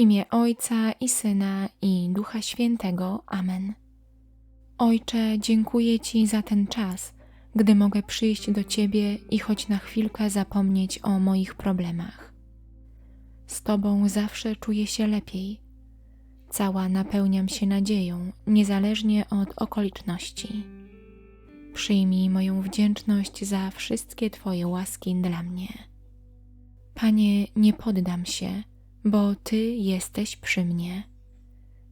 imię Ojca i Syna i Ducha Świętego. Amen. Ojcze, dziękuję Ci za ten czas, gdy mogę przyjść do Ciebie i choć na chwilkę zapomnieć o moich problemach. Z Tobą zawsze czuję się lepiej. Cała napełniam się nadzieją, niezależnie od okoliczności. Przyjmij moją wdzięczność za wszystkie Twoje łaski dla mnie. Panie, nie poddam się, bo Ty jesteś przy mnie.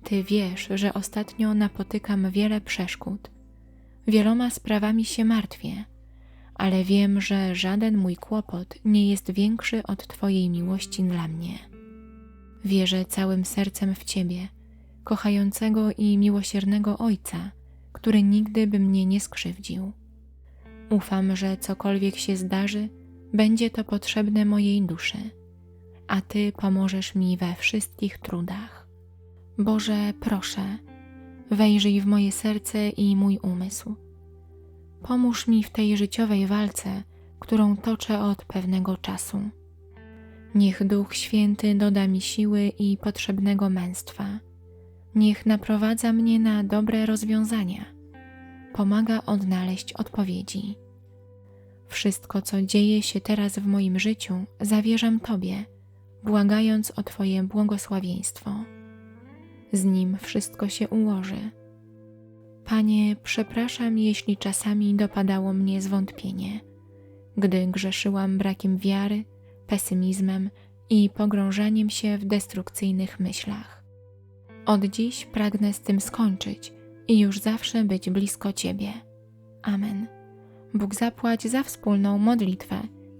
Ty wiesz, że ostatnio napotykam wiele przeszkód. Wieloma sprawami się martwię, ale wiem, że żaden mój kłopot nie jest większy od Twojej miłości dla mnie. Wierzę całym sercem w Ciebie, kochającego i miłosiernego Ojca, który nigdy by mnie nie skrzywdził. Ufam, że cokolwiek się zdarzy, będzie to potrzebne mojej duszy, a Ty pomożesz mi we wszystkich trudach. Boże, proszę, wejrzyj w moje serce i mój umysł. Pomóż mi w tej życiowej walce, którą toczę od pewnego czasu. Niech Duch Święty doda mi siły i potrzebnego męstwa. Niech naprowadza mnie na dobre rozwiązania. Pomaga odnaleźć odpowiedzi. Wszystko, co dzieje się teraz w moim życiu, zawierzam Tobie, błagając o Twoje błogosławieństwo. Z nim wszystko się ułoży. Panie, przepraszam, jeśli czasami dopadało mnie zwątpienie, gdy grzeszyłam brakiem wiary, pesymizmem i pogrążaniem się w destrukcyjnych myślach. Od dziś pragnę z tym skończyć i już zawsze być blisko Ciebie. Amen. Bóg zapłać za wspólną modlitwę.